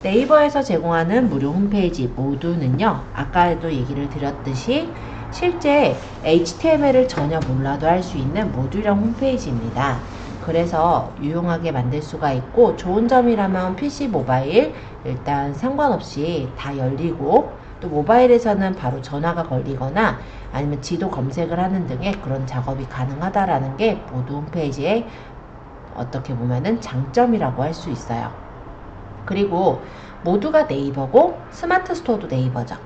네이버에서 제공하는 무료 홈페이지 모두는요, 아까도 얘기를 드렸듯이 실제 HTML을 전혀 몰라도 할 수 있는 모듈형 홈페이지입니다. 그래서 유용하게 만들 수가 있고 좋은 점이라면 PC, 모바일 일단 상관없이 다 열리고 또 모바일에서는 바로 전화가 걸리거나 아니면 지도 검색을 하는 등의 그런 작업이 가능하다라는 게 모두 홈페이지의 어떻게 보면은 장점이라고 할 수 있어요. 그리고 모두가 네이버고 스마트 스토어도 네이버죠.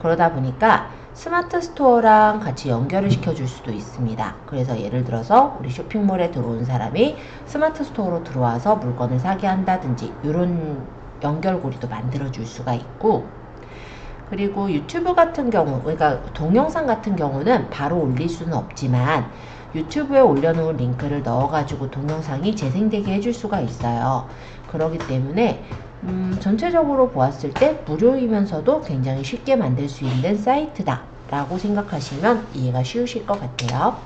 그러다 보니까 스마트 스토어랑 같이 연결을 시켜줄 수도 있습니다. 그래서 예를 들어서 우리 쇼핑몰에 들어온 사람이 스마트 스토어로 들어와서 물건을 사게 한다든지 이런 연결고리도 만들어줄 수가 있고 그리고 유튜브 같은 경우, 그러니까 동영상 같은 경우는 바로 올릴 수는 없지만 유튜브에 올려놓은 링크를 넣어가지고 동영상이 재생되게 해줄 수가 있어요. 그러기 때문에 음, 전체적으로 보았을 때 무료이면서도 굉장히 쉽게 만들 수 있는 사이트다 라고 생각하시면 이해가 쉬우실 것 같아요.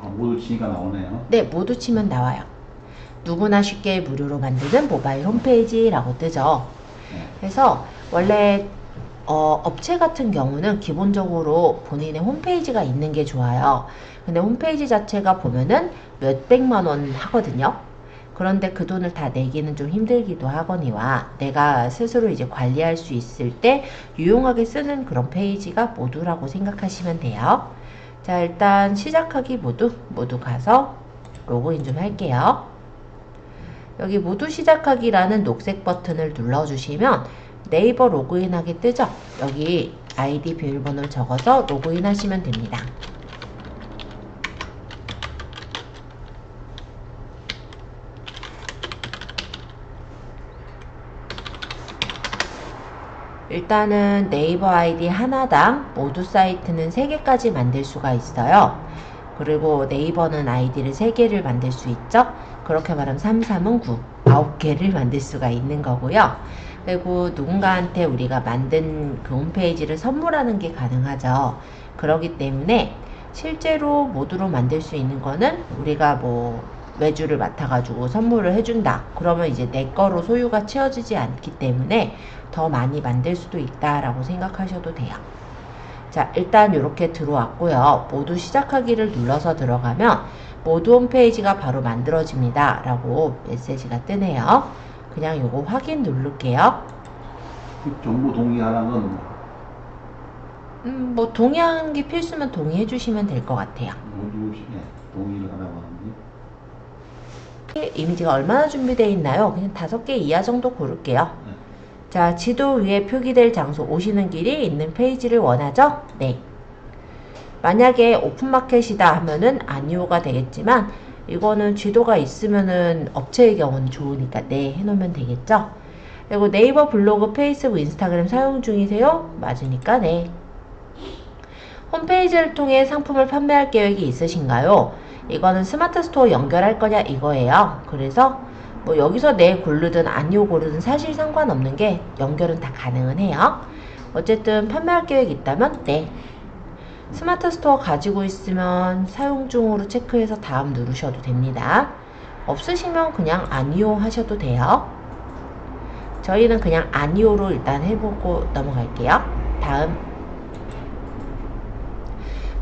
아, 모두 지가 나오네요. 네, 모두 치면 나와요. 누구나 쉽게 무료로 만드는 모바일 홈페이지라고 뜨죠. 네. 그래서 원래 어, 업체 같은 경우는 기본적으로 본인의 홈페이지가 있는 게 좋아요. 근데 홈페이지 자체가 보면은 몇백만 원 하거든요. 그런데 그 돈을 다 내기는 좀 힘들기도 하거니와 내가 스스로 이제 관리할 수 있을 때 유용하게 쓰는 그런 페이지가 모두라고 생각하시면 돼요. 자, 일단 시작하기 모두, 모두 가서 로그인 좀 할게요. 여기 모두 시작하기라는 녹색 버튼을 눌러주시면 네이버 로그인하게 뜨죠? 여기 아이디 비밀번호를 적어서 로그인 하시면 됩니다. 일단은 네이버 아이디 하나당 모두 사이트는 3개까지 만들 수가 있어요. 그리고 네이버는 아이디를 3개를 만들 수 있죠. 그렇게 말하면 3, 3은 9, 9개를 만들 수가 있는 거고요. 그리고 누군가한테 우리가 만든 그 홈페이지를 선물하는 게 가능하죠. 그러기 때문에 실제로 모두로 만들 수 있는 거는 우리가 뭐 외주를 맡아가지고 선물을 해준다. 그러면 이제 내 거로 소유가 채워지지 않기 때문에 더 많이 만들 수도 있다라고 생각하셔도 돼요. 자, 일단 이렇게 들어왔고요. 모두 시작하기를 눌러서 들어가면 모두 홈페이지가 바로 만들어집니다. 라고 메시지가 뜨네요. 그냥 요거 확인 누를게요. 그 정보 동의하라는 음, 뭐 동의하는 게 필수면 동의해 주시면 될 것 같아요. 동의를 하라고 하는데 이미지가 얼마나 준비되어 있나요? 그냥 다섯 개 이하 정도 고를게요. 네. 자, 지도 위에 표기될 장소 오시는 길이 있는 페이지를 원하죠? 네. 만약에 오픈마켓이다 하면은 아니오가 되겠지만 이거는 지도가 있으면은 업체의 경우는 좋으니까 네 해놓으면 되겠죠? 그리고 네이버 블로그, 페이스북, 인스타그램 사용 중이세요? 맞으니까 네. 홈페이지를 통해 상품을 판매할 계획이 있으신가요? 이거는 스마트 스토어 연결할 거냐 이거예요. 그래서 뭐 여기서 네 고르든 아니오 고르든 사실 상관없는 게 연결은 다 가능은 해요. 어쨌든 판매할 계획 있다면 네. 스마트 스토어 가지고 있으면 사용 중으로 체크해서 다음 누르셔도 됩니다. 없으시면 그냥 아니오 하셔도 돼요. 저희는 그냥 아니오로 일단 해보고 넘어갈게요. 다음.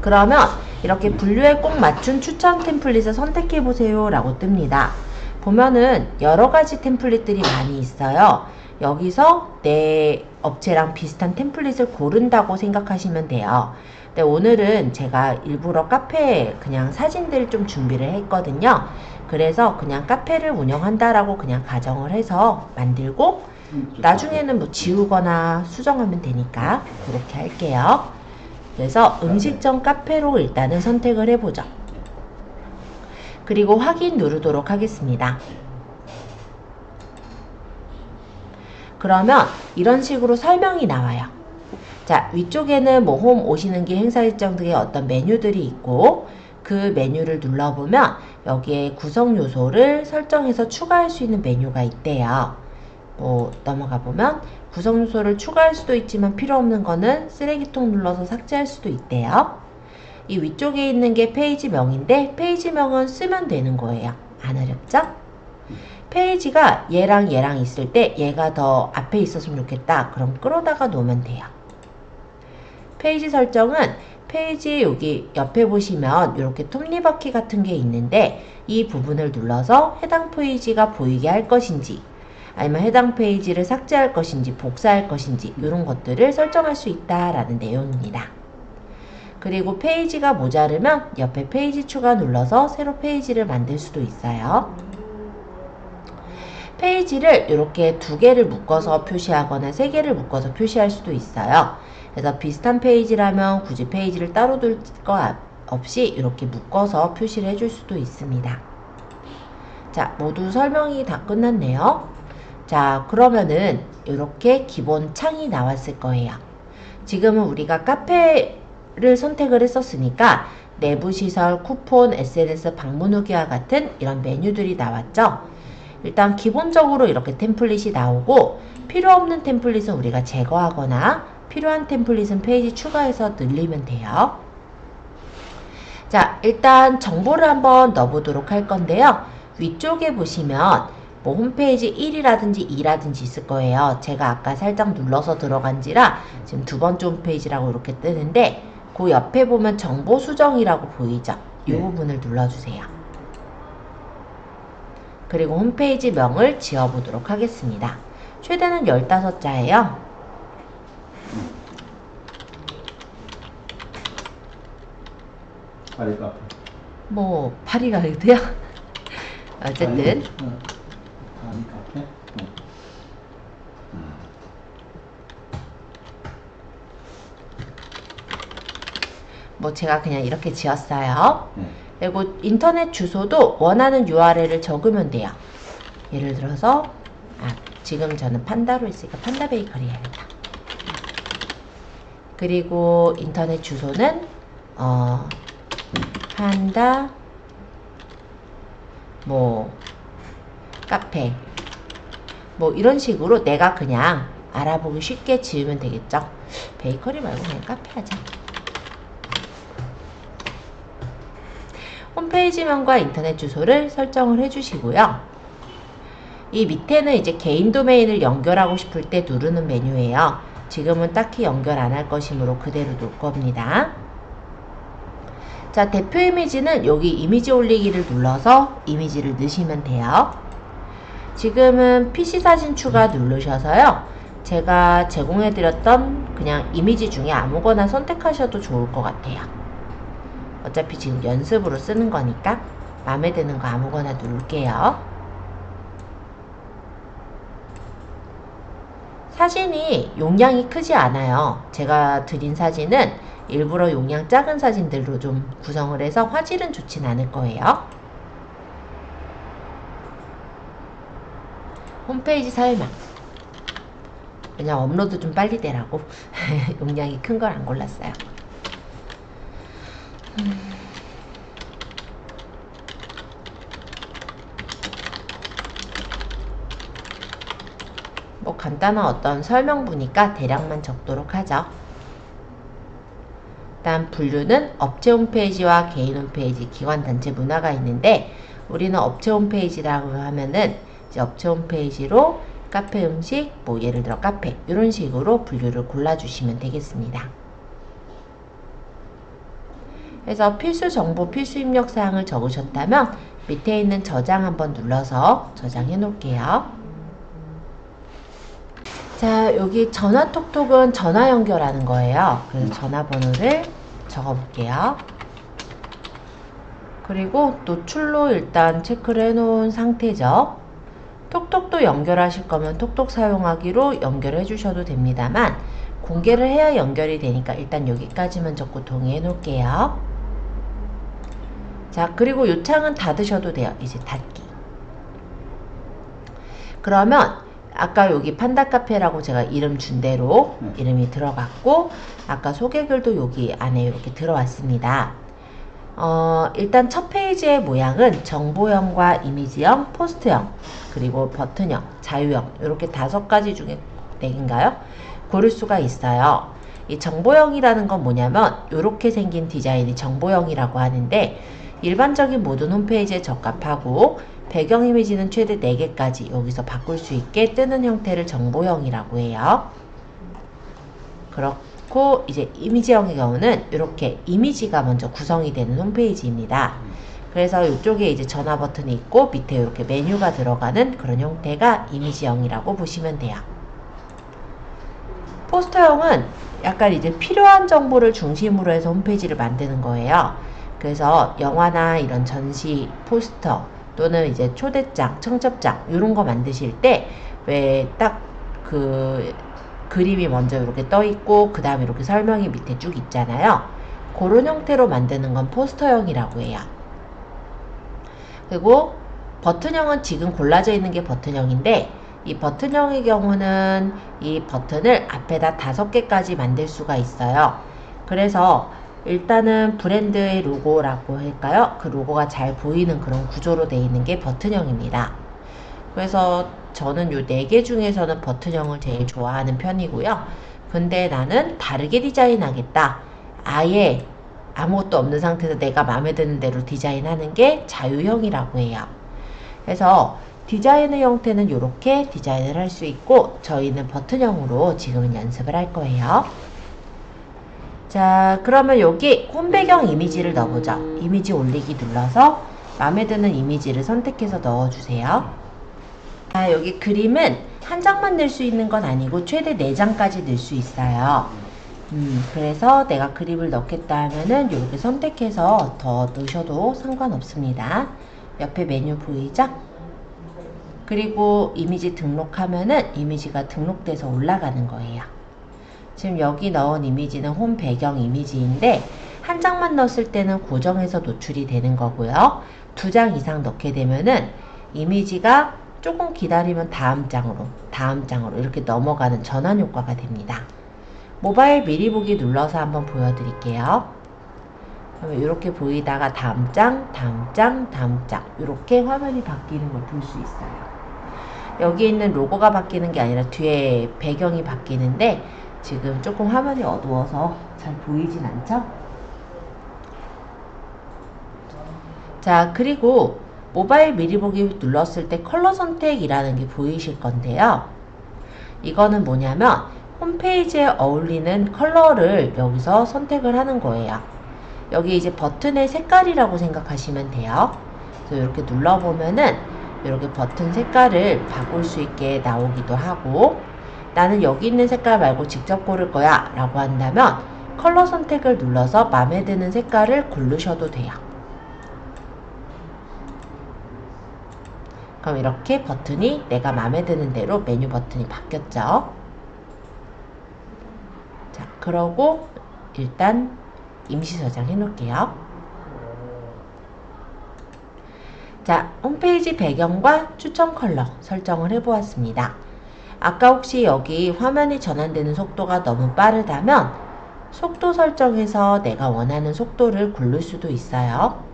그러면 이렇게 분류에 꼭 맞춘 추천 템플릿을 선택해 보세요 라고 뜹니다. 보면은 여러 가지 템플릿들이 많이 있어요. 여기서 내 업체랑 비슷한 템플릿을 고른다고 생각하시면 돼요. 근데 오늘은 제가 일부러 카페에 그냥 사진들 좀 준비를 했거든요. 그래서 그냥 카페를 운영한다라고 그냥 가정을 해서 만들고 나중에는 뭐 지우거나 수정하면 되니까 그렇게 할게요. 그래서 음식점 카페로 일단은 선택을 해보죠. 그리고 확인 누르도록 하겠습니다. 그러면 이런 식으로 설명이 나와요. 자, 위쪽에는 뭐 홈 오시는 길 행사 일정 등의 어떤 메뉴들이 있고 그 메뉴를 눌러보면 여기에 구성 요소를 설정해서 추가할 수 있는 메뉴가 있대요. 뭐 넘어가 보면 구성 요소를 추가할 수도 있지만 필요 없는 거는 쓰레기통 눌러서 삭제할 수도 있대요. 이 위쪽에 있는 게 페이지명인데 페이지명은 쓰면 되는 거예요. 안 어렵죠? 페이지가 얘랑 얘랑 있을 때 얘가 더 앞에 있었으면 좋겠다. 그럼 끌어다가 놓으면 돼요. 페이지 설정은 페이지 여기 옆에 보시면 이렇게 톱니바퀴 같은 게 있는데 이 부분을 눌러서 해당 페이지가 보이게 할 것인지 아니면 해당 페이지를 삭제할 것인지 복사할 것인지 이런 것들을 설정할 수 있다라는 내용입니다. 그리고 페이지가 모자르면 옆에 페이지 추가 눌러서 새로 페이지를 만들 수도 있어요. 페이지를 이렇게 두 개를 묶어서 표시하거나 세 개를 묶어서 표시할 수도 있어요. 그래서 비슷한 페이지라면 굳이 페이지를 따로 둘 거 없이 이렇게 묶어서 표시를 해줄 수도 있습니다. 자, 모두 설명이 다 끝났네요. 자, 그러면은 이렇게 기본 창이 나왔을 거예요. 지금은 우리가 카페를 선택을 했었으니까 내부 시설, 쿠폰, SNS 방문 후기와 같은 이런 메뉴들이 나왔죠. 일단 기본적으로 이렇게 템플릿이 나오고 필요 없는 템플릿은 우리가 제거하거나 필요한 템플릿은 페이지 추가해서 늘리면 돼요. 자, 일단 정보를 한번 넣어보도록 할 건데요. 위쪽에 보시면 뭐 홈페이지 1이라든지 2라든지 있을 거예요. 제가 아까 살짝 눌러서 들어간지라 지금 두 번째 홈페이지라고 이렇게 뜨는데 그 옆에 보면 정보 수정이라고 보이죠? 이 네. 부분을 눌러주세요. 그리고 홈페이지 명을 지어보도록 하겠습니다. 최대는 15자예요. 파리 카페. 뭐 파리가 돼요? 어쨌든 어, 파리 카페. 네. 뭐 제가 그냥 이렇게 지었어요. 네. 그리고 인터넷 주소도 원하는 URL을 적으면 돼요. 예를 들어서 아, 지금 저는 판다로 있으니까 판다 베이커리 해야겠다. 그리고 인터넷 주소는 어 판다 뭐 카페 뭐 이런 식으로 내가 그냥 알아보기 쉽게 지으면 되겠죠. 베이커리 말고 그냥 카페 하자. 홈페이지명과 인터넷 주소를 설정을 해주시고요. 이 밑에는 이제 개인 도메인을 연결하고 싶을 때 누르는 메뉴예요. 지금은 딱히 연결 안 할 것이므로 그대로 놓을 겁니다. 자, 대표 이미지는 여기 이미지 올리기를 눌러서 이미지를 넣으시면 돼요. 지금은 PC 사진 추가 누르셔서요. 제가 제공해드렸던 그냥 이미지 중에 아무거나 선택하셔도 좋을 것 같아요. 어차피 지금 연습으로 쓰는 거니까 마음에 드는 거 아무거나 누를게요. 사진이 용량이 크지 않아요. 제가 드린 사진은 일부러 용량 작은 사진들로 좀 구성을 해서 화질은 좋진 않을 거예요. 홈페이지 설명. 그냥 업로드 좀 빨리 되라고 용량이 큰 걸 안 골랐어요. 뭐 간단한 어떤 설명부니까 대략만 적도록 하죠. 다음 분류는 업체 홈페이지와 개인 홈페이지, 기관 단체 문화가 있는데 우리는 업체 홈페이지라고 하면은 업체 홈페이지로 카페 음식, 뭐 예를 들어 카페 이런 식으로 분류를 골라주시면 되겠습니다. 그래서 필수 정보, 필수 입력 사항을 적으셨다면 밑에 있는 저장 한번 눌러서 저장해 놓을게요. 자, 여기 전화톡톡은 전화 연결하는 거예요. 그래서 전화번호를 적어 볼게요. 그리고 노출로 일단 체크를 해 놓은 상태죠. 톡톡도 연결하실 거면 톡톡 사용하기로 연결해 주셔도 됩니다만 공개를 해야 연결이 되니까 일단 여기까지만 적고 동의해 놓을게요. 자, 그리고 요 창은 닫으셔도 돼요. 이제 닫기. 그러면 아까 여기 판다 카페라고 제가 이름 준 대로 네. 이름이 들어갔고 아까 소개글도 여기 안에 이렇게 들어왔습니다. 어, 일단 첫 페이지의 모양은 정보형과 이미지형, 포스트형, 그리고 버튼형, 자유형 이렇게 다섯 가지 중에 네 개인가요? 고를 수가 있어요. 이 정보형이라는 건 뭐냐면 이렇게 생긴 디자인이 정보형이라고 하는데 일반적인 모든 홈페이지에 적합하고 배경 이미지는 최대 4개까지 여기서 바꿀 수 있게 뜨는 형태를 정보형이라고 해요. 그렇고 이제 이미지형의 경우는 이렇게 이미지가 먼저 구성이 되는 홈페이지입니다. 그래서 이쪽에 이제 전화 버튼이 있고 밑에 이렇게 메뉴가 들어가는 그런 형태가 이미지형이라고 보시면 돼요. 포스터형은 약간 이제 필요한 정보를 중심으로 해서 홈페이지를 만드는 거예요. 그래서 영화나 이런 전시, 포스터 또는 이제 초대장, 청첩장 이런 거 만드실 때 왜 딱 그 그림이 먼저 이렇게 떠 있고 그 다음에 이렇게 설명이 밑에 쭉 있잖아요. 그런 형태로 만드는 건 포스터형이라고 해요. 그리고 버튼형은 지금 골라져 있는 게 버튼형인데 이 버튼형의 경우는 이 버튼을 앞에다 다섯 개까지 만들 수가 있어요. 그래서 일단은 브랜드의 로고라고 할까요? 그 로고가 잘 보이는 그런 구조로 되어 있는 게 버튼형입니다. 그래서 저는 요 네 개 중에서는 버튼형을 제일 좋아하는 편이고요. 근데 나는 다르게 디자인하겠다. 아예 아무것도 없는 상태에서 내가 마음에 드는 대로 디자인하는 게 자유형이라고 해요. 그래서 디자인의 형태는 이렇게 디자인을 할 수 있고 저희는 버튼형으로 지금은 연습을 할 거예요. 자 그러면 여기 홈배경 이미지를 넣어보죠. 이미지 올리기 눌러서 마음에 드는 이미지를 선택해서 넣어주세요. 자 여기 그림은 한 장만 낼수 있는 건 아니고 최대 4장까지 낼수 있어요. 음, 그래서 내가 그림을 넣겠다 하면은 이렇게 선택해서 더 넣으셔도 상관없습니다. 옆에 메뉴 보이죠? 그리고 이미지 등록하면은 이미지가 등록돼서 올라가는 거예요. 지금 여기 넣은 이미지는 홈 배경 이미지인데 한 장만 넣었을 때는 고정해서 노출이 되는 거고요. 두 장 이상 넣게 되면은 이미지가 조금 기다리면 다음 장으로, 다음 장으로 이렇게 넘어가는 전환 효과가 됩니다. 모바일 미리 보기 눌러서 한번 보여드릴게요. 이렇게 보이다가 다음 장, 다음 장, 다음 장 이렇게 화면이 바뀌는 걸 볼 수 있어요. 여기 있는 로고가 바뀌는 게 아니라 뒤에 배경이 바뀌는데 지금 조금 화면이 어두워서 잘 보이진 않죠? 자, 그리고 모바일 미리 보기 눌렀을 때 컬러 선택이라는 게 보이실 건데요. 이거는 뭐냐면 홈페이지에 어울리는 컬러를 여기서 선택을 하는 거예요. 여기 이제 버튼의 색깔이라고 생각하시면 돼요. 그래서 이렇게 눌러보면은 이렇게 버튼 색깔을 바꿀 수 있게 나오기도 하고 나는 여기 있는 색깔 말고 직접 고를 거야 라고 한다면 컬러 선택을 눌러서 마음에 드는 색깔을 고르셔도 돼요. 그럼 이렇게 버튼이 내가 마음에 드는 대로 메뉴 버튼이 바뀌었죠. 자, 그러고 일단 임시 저장 해 놓을게요. 자, 홈페이지 배경과 추천 컬러 설정을 해 보았습니다. 아까 혹시 여기 화면이 전환되는 속도가 너무 빠르다면 속도 설정에서 내가 원하는 속도를 고를 수도 있어요.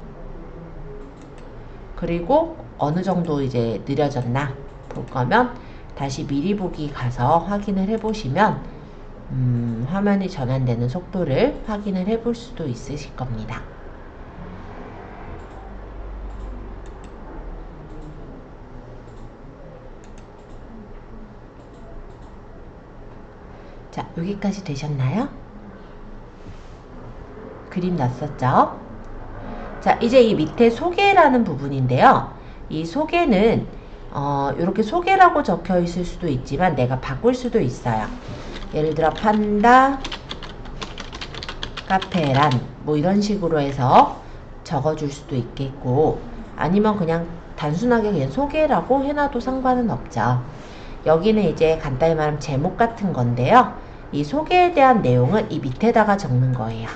그리고 어느 정도 이제 느려졌나 볼 거면 다시 미리 보기 가서 확인을 해 보시면 음, 화면이 전환되는 속도를 확인을 해볼 수도 있으실 겁니다. 자, 여기까지 되셨나요? 그림 났었죠? 자, 이제 이 밑에 소개라는 부분인데요. 이 소개는 어, 이렇게 소개라고 적혀 있을 수도 있지만 내가 바꿀 수도 있어요. 예를 들어 판다 카페란 뭐 이런 식으로 해서 적어줄 수도 있겠고 아니면 그냥 단순하게 그냥 소개라고 해놔도 상관은 없죠. 여기는 이제 간단히 말하면 제목 같은 건데요. 이 소개에 대한 내용은 이 밑에다가 적는 거예요.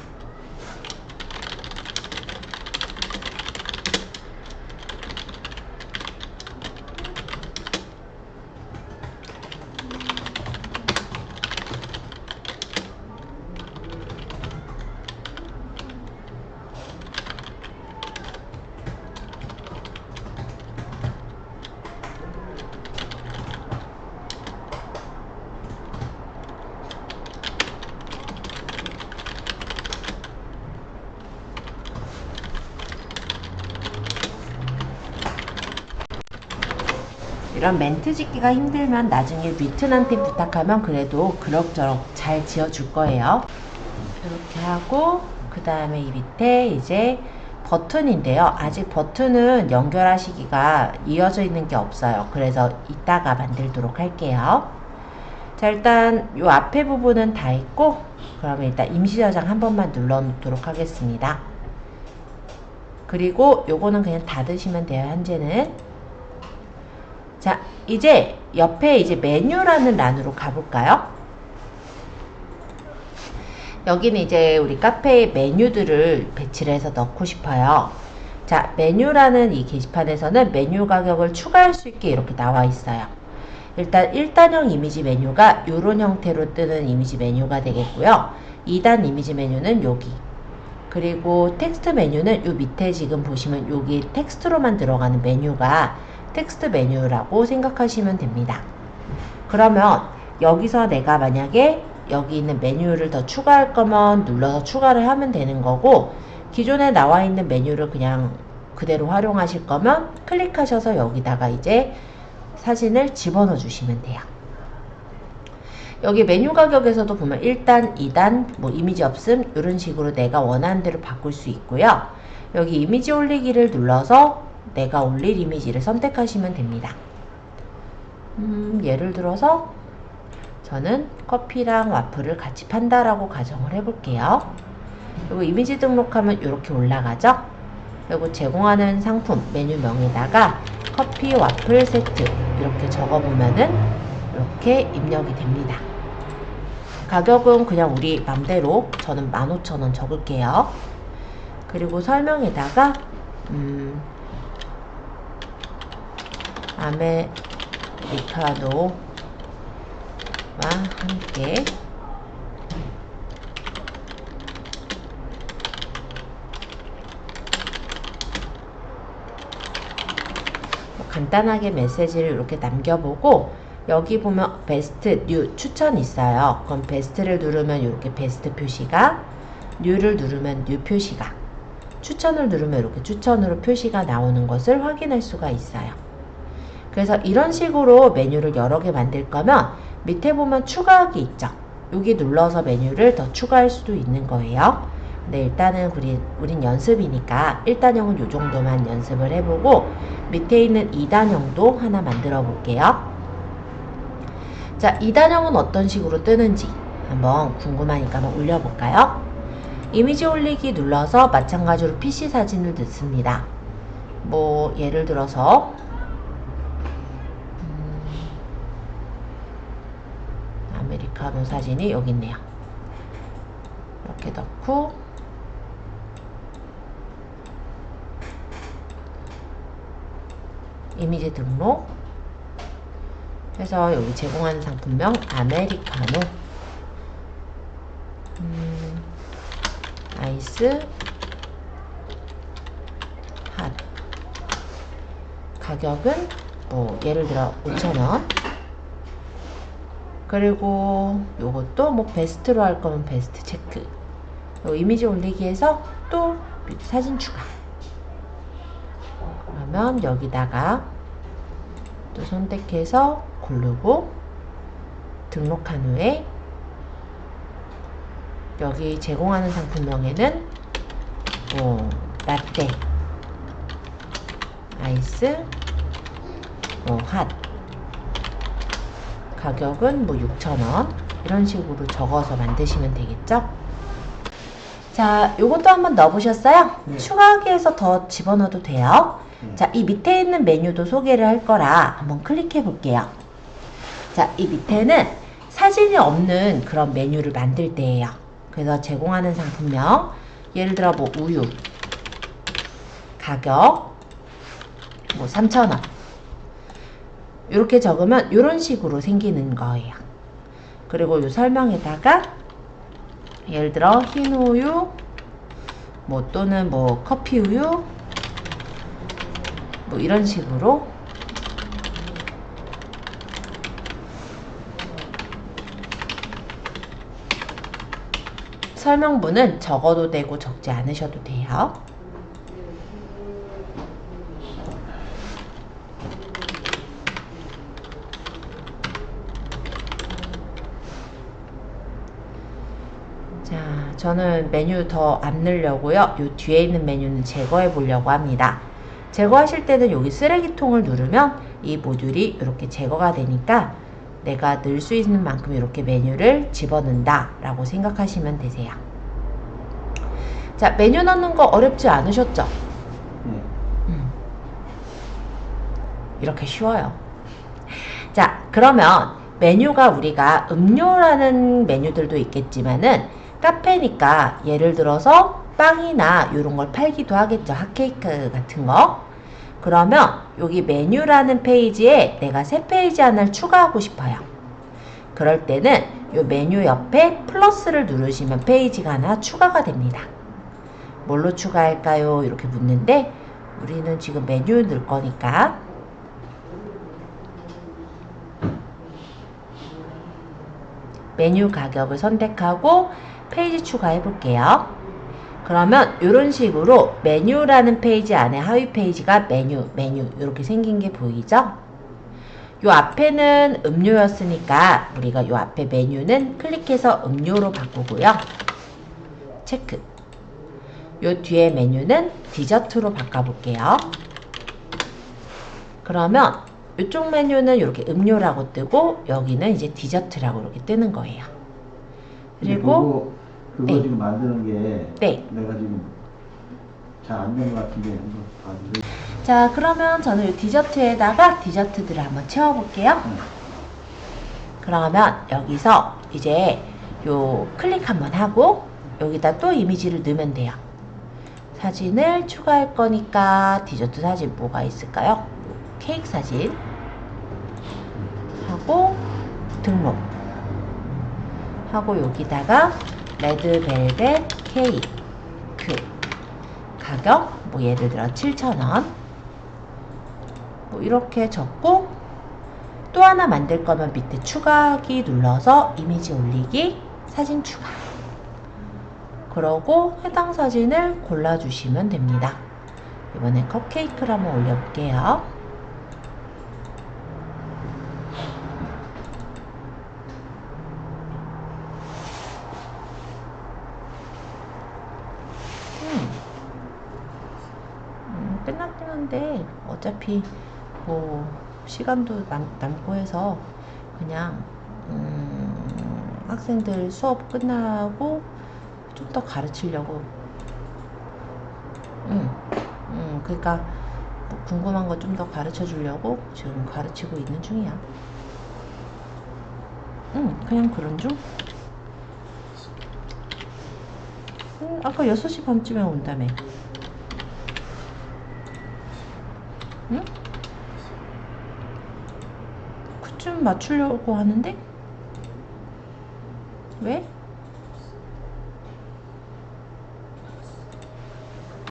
이런 멘트 짓기가 힘들면 나중에 뮤튼한테 부탁하면 그래도 그럭저럭 잘 지어줄 거예요. 이렇게 하고 그 다음에 이 밑에 이제 버튼인데요. 아직 버튼은 연결하시기가 이어져 있는 게 없어요. 그래서 이따가 만들도록 할게요. 자 일단 요 앞에 부분은 다 했고 그러면 일단 임시 저장 한 번만 눌러 놓도록 하겠습니다. 그리고 요거는 그냥 닫으시면 돼요. 현재는 자 이제 옆에 이제 메뉴라는 란으로 가볼까요? 여기는 이제 우리 카페에 메뉴들을 배치를 해서 넣고 싶어요. 자, 메뉴라는 이 게시판에서는 메뉴 가격을 추가할 수 있게 이렇게 나와 있어요. 일단 1단형 이미지 메뉴가 이런 형태로 뜨는 이미지 메뉴가 되겠고요. 2단 이미지 메뉴는 여기. 그리고 텍스트 메뉴는 요 밑에 지금 보시면 여기 텍스트로만 들어가는 메뉴가 텍스트 메뉴라고 생각하시면 됩니다. 그러면 여기서 내가 만약에 여기 있는 메뉴를 더 추가할 거면 눌러서 추가를 하면 되는 거고 기존에 나와 있는 메뉴를 그냥 그대로 활용하실 거면 클릭하셔서 여기다가 이제 사진을 집어넣어 주시면 돼요. 여기 메뉴 가격에서도 보면 1단, 2단, 뭐 이미지 없음 이런 식으로 내가 원하는 대로 바꿀 수 있고요. 여기 이미지 올리기를 눌러서 내가 올릴 이미지를 선택하시면 됩니다. 음, 예를 들어서 저는 커피랑 와플을 같이 판다라고 가정을 해볼게요. 그리고 이미지 등록하면 이렇게 올라가죠. 그리고 제공하는 상품 메뉴명에다가 커피 와플 세트 이렇게 적어보면은 이렇게 입력이 됩니다. 가격은 그냥 우리 맘대로 저는 15,000원 적을게요. 그리고 설명에다가 음, 아메리카노 와 함께 뭐 간단하게 메시지를 이렇게 남겨보고 여기 보면 베스트, 뉴 추천 있어요. 그럼 베스트를 누르면 이렇게 베스트 표시가 뉴를 누르면 뉴 표시가 추천을 누르면 이렇게 추천으로 표시가 나오는 것을 확인할 수가 있어요. 그래서 이런 식으로 메뉴를 여러 개 만들 거면 밑에 보면 추가하기 있죠. 여기 눌러서 메뉴를 더 추가할 수도 있는 거예요. 근데 일단은 우리, 우린 연습이니까 1단형은 이 정도만 연습을 해보고 밑에 있는 2단형도 하나 만들어 볼게요. 자, 2단형은 어떤 식으로 뜨는지 한번 궁금하니까 한번 올려볼까요? 이미지 올리기 눌러서 마찬가지로 PC 사진을 넣습니다. 뭐 예를 들어서 아메리카노 사진이 여기 있네요. 이렇게 넣고. 이미지 등록. 해서 여기 제공하는 상품명 아메리카노. 음, 아이스. 핫. 가격은 뭐 예를 들어 5,000원 그리고 요것도 뭐 베스트로 할 거면 베스트 체크. 요 이미지 올리기에서 또 사진 추가. 그러면 여기다가 또 선택해서 고르고 등록한 후에 여기 제공하는 상품명에는 뭐 라떼 아이스 뭐 핫 가격은 뭐 6,000원 이런 식으로 적어서 만드시면 되겠죠? 자, 요것도 한번 넣어보셨어요? 네. 추가하기 위해서 더 집어넣어도 돼요. 네. 자, 이 밑에 있는 메뉴도 소개를 할 거라 한번 클릭해 볼게요. 자, 이 밑에는 사진이 없는 그런 메뉴를 만들 때예요. 그래서 제공하는 상품명, 예를 들어 뭐 우유, 가격, 뭐 3,000원. 이렇게 적으면 이런 식으로 생기는 거예요. 그리고 이 설명에다가 예를 들어 흰 우유, 뭐 또는 뭐 커피 우유, 뭐 이런 식으로 설명문은 적어도 되고 적지 않으셔도 돼요. 자, 저는 메뉴 더 안 넣으려고요. 요 뒤에 있는 메뉴는 제거해 보려고 합니다. 제거하실 때는 여기 쓰레기통을 누르면 이 모듈이 이렇게 제거가 되니까 내가 넣을 수 있는 만큼 이렇게 메뉴를 집어넣는다 라고 생각하시면 되세요. 자, 메뉴 넣는 거 어렵지 않으셨죠? 네. 음. 이렇게 쉬워요. 자, 그러면 메뉴가 우리가 음료라는 메뉴들도 있겠지만은 카페니까 예를 들어서 빵이나 이런 걸 팔기도 하겠죠. 핫케이크 같은 거. 그러면 여기 메뉴라는 페이지에 내가 새 페이지 하나를 추가하고 싶어요. 그럴 때는 이 메뉴 옆에 플러스를 누르시면 페이지가 하나 추가가 됩니다. 뭘로 추가할까요? 이렇게 묻는데 우리는 지금 메뉴 넣을 거니까 메뉴 가격을 선택하고 페이지 추가해 볼게요. 그러면 이런 식으로 메뉴라는 페이지 안에 하위 페이지가 메뉴, 메뉴 이렇게 생긴 게 보이죠? 요 앞에는 음료였으니까 우리가 요 앞에 메뉴는 클릭해서 음료로 바꾸고요. 체크. 요 뒤에 메뉴는 디저트로 바꿔볼게요. 그러면 이쪽 메뉴는 이렇게 음료라고 뜨고 여기는 이제 디저트라고 이렇게 뜨는 거예요. 그리고 그거, 네. 지금 만드는 게 네. 내가 지금 잘 안 된 것 같은데 한번 봐주세요. 자 그러면 저는 이 디저트에다가 디저트들을 한번 채워볼게요. 네. 그러면 여기서 이제 요 클릭 한번 하고 여기다 또 이미지를 넣으면 돼요. 사진을 추가할 거니까 디저트 사진 뭐가 있을까요? 케이크 사진 하고 등록 하고 여기다가 레드벨벳 케이크 가격 뭐 예를 들어 7,000원. 뭐 이렇게 적고 또 하나 만들 거면 밑에 추가하기 눌러서 이미지 올리기 사진 추가. 그러고 해당 사진을 골라주시면 됩니다. 이번엔 컵케이크를 한번 올려볼게요 음. 음, 끝났긴 한데 어차피 뭐 시간도 남, 남고 해서 그냥 음, 학생들 수업 끝나고 좀 더 가르치려고. 음, 음, 그러니까 뭐 궁금한 거 좀 더 가르쳐 주려고 지금 가르치고 있는 중이야. 음, 그냥 그런 중? 음, 아까 6시 반쯤에 온다며 응? 그쯤 맞추려고 하는데? 왜?